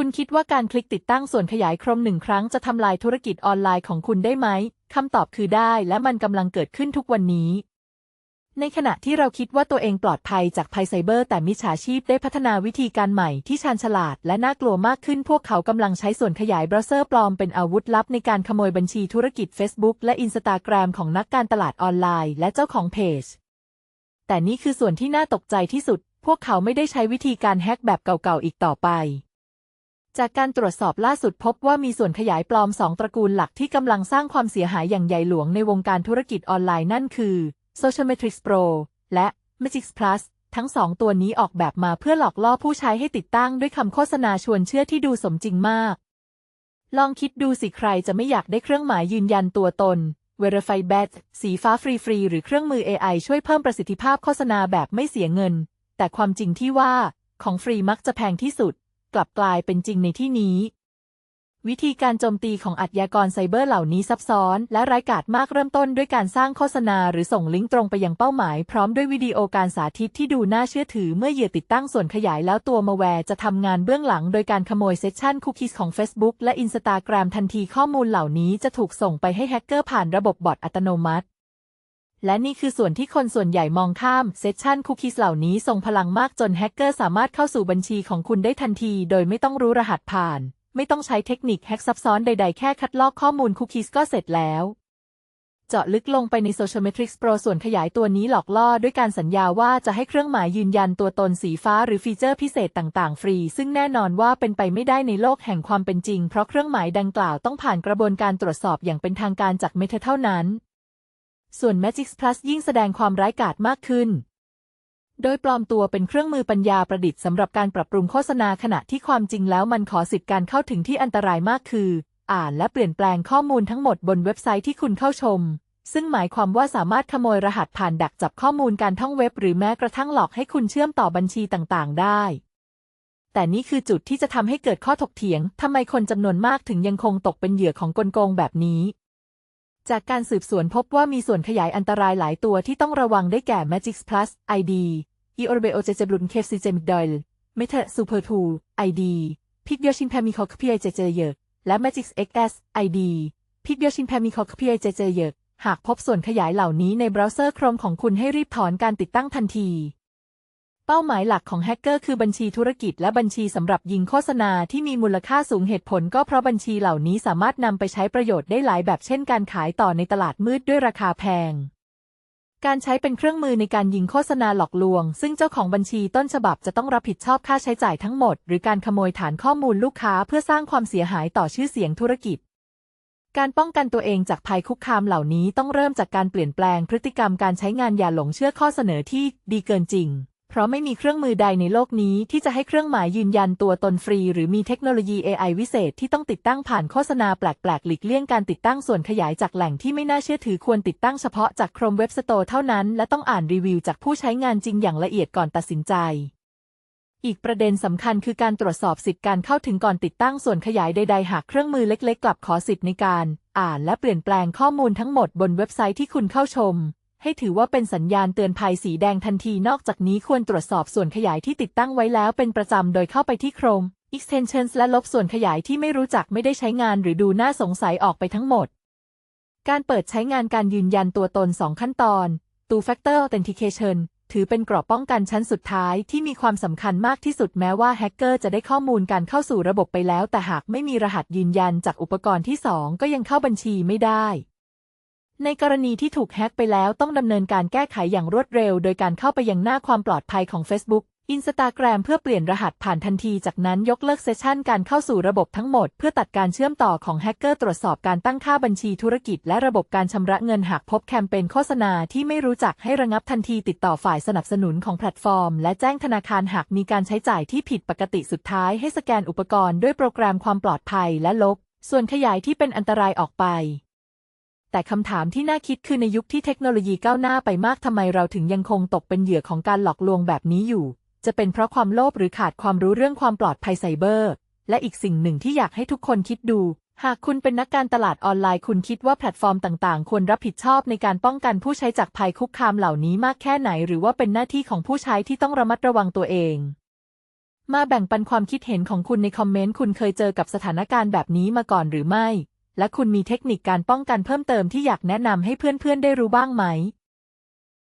คุณคิดว่าการคลิกติดตั้งส่วนขยายโครมหนึ่งครั้งจะทำลายธุรกิจออนไลน์ของคุณได้ไหม คำตอบคือได้และมันกำลังเกิดขึ้นทุกวันนี้ ในขณะที่เราคิดว่าตัวเองปลอดภัยจากภัยไซเบอร์ แต่มิจฉาชีพได้พัฒนาวิธีการใหม่ที่ชาญฉลาดและน่ากลัวมากขึ้น พวกเขากำลังใช้ส่วนขยายเบราว์เซอร์ปลอมเป็นอาวุธลับในการขโมยบัญชีธุรกิจ Facebook และ Instagram ของนักการตลาดออนไลน์ และเจ้าของเพจ แต่นี่คือส่วนที่น่าตกใจที่สุด พวกเขาไม่ได้ใช้วิธีการแฮ็กแบบเก่าๆอีกต่อไป จากการตรวจสอบล่าสุดพบว่ามีส่วนขยายปลอมสองตระกูลหลักที่กำลังสร้างความเสียหายอย่างใหญ่หลวงในวงการธุรกิจออนไลน์นั่นคือ Socialmetrics Pro และ Magix Plus ทั้งสองตัวนี้ออกแบบมาเพื่อหลอกล่อผู้ใช้ให้ติดตั้งด้วยคำโฆษณาชวนเชื่อที่ดูสมจริงมาก ลองคิดดูสิใครจะไม่อยากได้เครื่องหมายยืนยันตัวตน Verify Badge สีฟ้าฟรีๆหรือเครื่องมือ AI ช่วยเพิ่มประสิทธิภาพโฆษณาแบบไม่เสียเงิน แต่ความจริงที่ว่าของฟรีมักจะแพงที่สุด กลับกลายเป็นจริงในที่นี้ วิธีการโจมตีของอาชญากรไซเบอร์เหล่านี้ซับซ้อน และร้ายกาจมากเริ่มต้นด้วยการสร้างโฆษณาหรือส่งลิงก์ตรงไปยังเป้าหมาย พร้อมด้วยวิดีโอการสาธิตที่ดูน่าเชื่อถือเมื่อเหยื่อติดตั้งส่วนขยายแล้วตัวมาแวร์จะทำงานเบื้องหลัง โดยการขโมยเซสชันคุกกี้ของ Facebook และ Instagram ทันทีข้อมูลเหล่านี้จะถูกส่งไปให้แฮกเกอร์ผ่านระบบบอทอัตโนมัติ และนี่คือส่วนที่คนส่วนใหญ่มองข้ามเซสชันคุกกี้เหล่านี้ทรงพลังมากจนแฮกเกอร์สามารถเข้าสู่บัญชีของคุณได้ทันที โดยไม่ต้องรู้รหัสผ่าน ไม่ต้องใช้เทคนิคแฮกซับซ้อนใดๆ แค่คัดลอกข้อมูลคุกกี้ก็เสร็จแล้ว เจาะลึกลงไปใน Socialmetrics Pro ส่วนขยายตัวนี้หลอกล่อด้วยการสัญญาว่าจะให้เครื่องหมายยืนยันตัวตนสีฟ้าหรือฟีเจอร์พิเศษต่างๆ ฟรี ซึ่งแน่นอนว่าเป็นไปไม่ได้ในโลกแห่งความเป็นจริง เพราะเครื่องหมายดังกล่าวต้องผ่านกระบวนการตรวจสอบอย่างเป็นทางการจากเมทาเท่านั้น ส่วน Magix Plus ยิ่งแสดงความร้ายกาจมากขึ้น โดยปลอมตัวเป็นเครื่องมือปัญญาประดิษฐ์สำหรับการปรับปรุงโฆษณาขณะที่ความจริงแล้วมันขอสิทธิ์การเข้าถึงที่อันตรายมากคือ อ่านและเปลี่ยนแปลงข้อมูลทั้งหมดบนเว็บไซต์ที่คุณเข้าชม ซึ่งหมายความว่าสามารถขโมยรหัสผ่านดักจับข้อมูลการท่องเว็บ หรือแม้กระทั่งหลอกให้คุณเชื่อมต่อบัญชีต่างๆ ได้แต่นี่คือจุดที่จะทำให้เกิดข้อถกเถียง ทำไมคนจำนวนมากถึงยังคงตกเป็นเหยื่อของกลโกงแบบนี้ จากการสืบสวนพบว่ามีส่วนขยายอันตรายหลายตัวที่ต้องระวังได้แก่ Magix Plus ID e o r b e o j j b l u n k e f c j m i d o i l Meta Super 2 ID p i k b y o s h i n p a m i k o k p i j j y และ Magix XS ID p i k b y o s h i n p a m i k o k p i j j y หากพบส่วนขยายเหล่านี้ในเบราว์เซอร์โครมของคุณให้รีบถอนการติดตั้งทันที เป้าหมายหลักของแฮกเกอร์คือบัญชีธุรกิจและบัญชีสำหรับยิงโฆษณาที่มีมูลค่าสูงเหตุผลก็เพราะบัญชีเหล่านี้สามารถนำไปใช้ประโยชน์ได้หลายแบบเช่นการขายต่อในตลาดมืดด้วยราคาแพง การใช้เป็นเครื่องมือในการยิงโฆษณาหลอกลวง ซึ่งเจ้าของบัญชีต้นฉบับจะต้องรับผิดชอบค่าใช้จ่ายทั้งหมด หรือการขโมยฐานข้อมูลลูกค้าเพื่อสร้างความเสียหายต่อชื่อเสียงธุรกิจการป้องกันตัวเองจากภัยคุกคามเหล่านี้ต้องเริ่มจากการเปลี่ยนแปลงพฤติกรรมการใช้งานอย่าหลงเชื่อข้อเสนอที่ดีเกินจริง เพราะไม่มีเครื่องมือใดในโลกนี้ที่จะให้เครื่องหมายยืนยันตัวตนฟรี หรือมีเทคโนโลยี AI วิเศษที่ต้องติดตั้งผ่านโฆษณาแปลกๆ หลีกเลี่ยงการติดตั้งส่วนขยายจากแหล่งที่ไม่น่าเชื่อถือควรติดตั้งเฉพาะจาก Chrome Web Store เท่านั้น และต้องอ่านรีวิวจากผู้ใช้งานจริงอย่างละเอียดก่อนตัดสินใจ อีกประเด็นสำคัญคือการตรวจสอบสิทธิการเข้าถึงก่อนติดตั้งส่วนขยายใดๆ หากเครื่องมือเล็ก ๆ กลับขอสิทธิในการ อ่านและเปลี่ยนแปลงข้อมูลทั้งหมดบนเว็บไซต์ที่คุณเข้าชม ให้ถือว่าเป็นสัญญาณเตือนภัยสีแดงทันทีนอกจากนี้ควรตรวจสอบส่วนขยายที่ติดตั้งไว้แล้วเป็นประจำโดยเข้าไปที่ Chrome Extensions และลบส่วนขยายที่ไม่รู้จักไม่ได้ใช้งานหรือดูน่าสงสัยออกไปทั้งหมด การเปิดใช้งานการยืนยันตัวตน 2 ขั้นตอน Two Factor Authentication ถือเป็นกรอบป้องกันชั้นสุดท้ายที่มีความสำคัญมากที่สุดแม้ว่าแฮกเกอร์จะได้ข้อมูลการเข้าสู่ระบบไปแล้ว แต่หากไม่มีรหัสยืนยันจากอุปกรณ์ที่ 2 ก็ยังเข้าบัญชีไม่ได้ ในกรณีที่ถูกแฮกไปแล้วต้องดำเนินการแก้ไขอย่างรวดเร็ว โดยการเข้าไปยังหน้าความปลอดภัยของ Facebook Instagram เพื่อเปลี่ยนรหัสผ่านทันที จากนั้นยกเลิกเซสชันการเข้าสู่ระบบทั้งหมด เพื่อตัดการเชื่อมต่อของแฮกเกอร์ตรวจสอบการตั้งค่าบัญชีธุรกิจ และระบบการชำระเงินหากพบแคมเปญโฆษณาที่ไม่รู้จักให้ระงับทันทีติดต่อฝ่ายสนับสนุนของแพลตฟอร์ม และแจ้งธนาคารหากมีการใช้จ่ายที่ผิดปกติสุดท้ายให้สแกนอุปกรณ์ด้วยโปรแกรมความปลอดภัยและลบ ส่วนขยายที่เป็นอันตรายออกไป แต่คำถามที่น่าคิดคือในยุคที่เทคโนโลยีก้าวหน้าไปมากทำไมเราถึงยังคงตกเป็นเหยื่อของการหลอกลวงแบบนี้อยู่ จะเป็นเพราะความโลภหรือขาดความรู้เรื่องความปลอดภัยไซเบอร์ และอีกสิ่งหนึ่งที่อยากให้ทุกคนคิดดู หากคุณเป็นนักการตลาดออนไลน์คุณคิดว่าแพลตฟอร์มต่างๆ ควรรับผิดชอบในการป้องกันผู้ใช้จากภัยคุกคามเหล่านี้มากแค่ไหน หรือว่าเป็นหน้าที่ของผู้ใช้ที่ต้องระมัดระวังตัวเองมาแบ่งปันความคิดเห็นของคุณในคอมเมนต์ คุณเคยเจอกับสถานการณ์แบบนี้มาก่อนหรือไม่ และคุณมีเทคนิคการป้องกันเพิ่มเติมที่อยากแนะนำให้เพื่อนๆได้รู้บ้างไหม